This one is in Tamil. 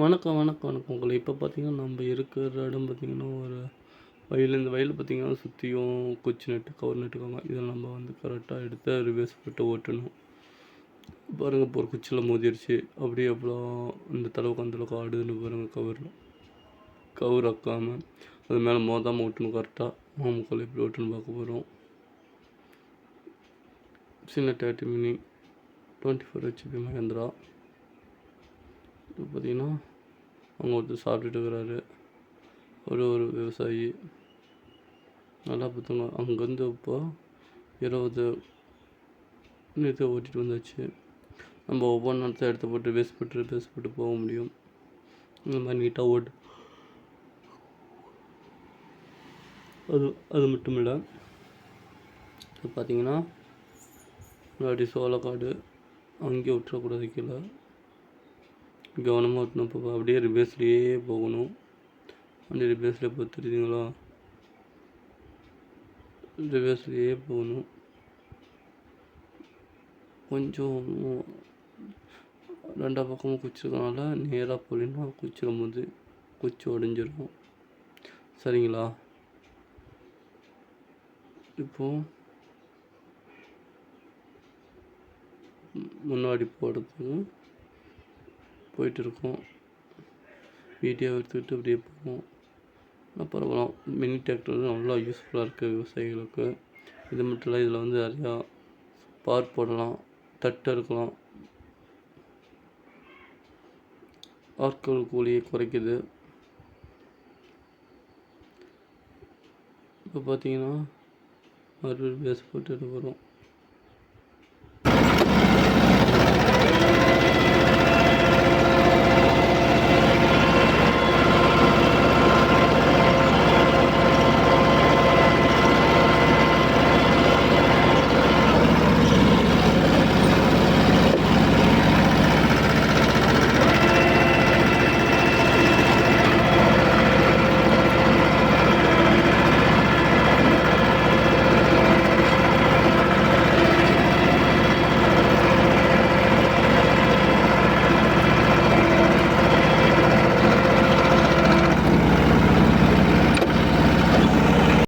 வணக்கம் வணக்கம் வணக்கம். உங்களை இப்போ பார்த்தீங்கன்னா நம்ம இருக்கிற இடம் பார்த்திங்கன்னா ஒரு வயல் இந்த வயல் பார்த்தீங்கன்னா சுற்றியும் குச்சி நட்டு கவர் நட்டுக்காங்க. இதை நம்ம வந்து கரெக்டாக எடுத்து ரிவர்ஸ் போட்டு ஓட்டணும். பாருங்கள் இப்போ ஒரு குச்சியில் மோதிருச்சு. அப்படியே எவ்வளோ இந்த தளவுக்கு அந்த அளவுக்கு ஆடுதுன்னு பாருங்கள் கவர். கவர் அக்காமல் அது மேலே மோதாமல் ஓட்டணும் கரெக்டாக மாமுக்கள் எப்படி ஓட்டுன்னு பார்க்க போகிறோம் சின்ன thirty mini twenty four HP Mahindra. இப்போ பார்த்திங்கன்னா அவங்க ஒருத்தர் சாப்பிட்டுட்டு இருக்கிறாரு. ஒரு ஒரு விவசாயி. நல்லா பார்த்துங்க. அங்கேருந்து இப்போ இருபது இதை ஓட்டிகிட்டு வந்தாச்சு. நம்ம ஒவ்வொரு நேரத்தை எடுத்து போட்டு வேஸ்ட் போட்டு வேஸ்ட் போட்டு போக முடியும். இந்த மாதிரி நீட்டாக ஓட்டு. அது அது மட்டும் இல்லை பார்த்தீங்கன்னா முன்னாடி சோளக்காடு அங்கேயே விட்டுறக்கூடாது கீழே. கவனமாக ஓட்டணும் இப்போ அப்படியே ரிவர்ஸ்லேயே போகணும். வண்டி ரிவர்ஸில் இப்போ தெரியுதுங்களா? ரிவேஸ்லேயே போகணும். கொஞ்சம் ரெண்டா பக்கமும் குச்சிருக்கனால நேராக போலின்னா குச்சிடும் போது குச்சி உடஞ்சிடும் சரிங்களா? இப்போ முன்னாடி போகிறதுக்கு போயிட்டுருக்கோம். வீடியோ எடுத்துக்கிட்டு அப்படியே போவோம் அப்புறம் மினி டிராக்டர் நல்லா யூஸ்ஃபுல்லாக இருக்குது விவசாயிகளுக்கு. இது மட்டும் இல்லை இதில் வந்து நிறையா பார் போடலாம் தட்டு இருக்கலாம் ஆட்கள் கூலியை குறைக்குது. இப்போ பார்த்தீங்கன்னா மறுபடியும் பேஸ் போட்டு வரும்.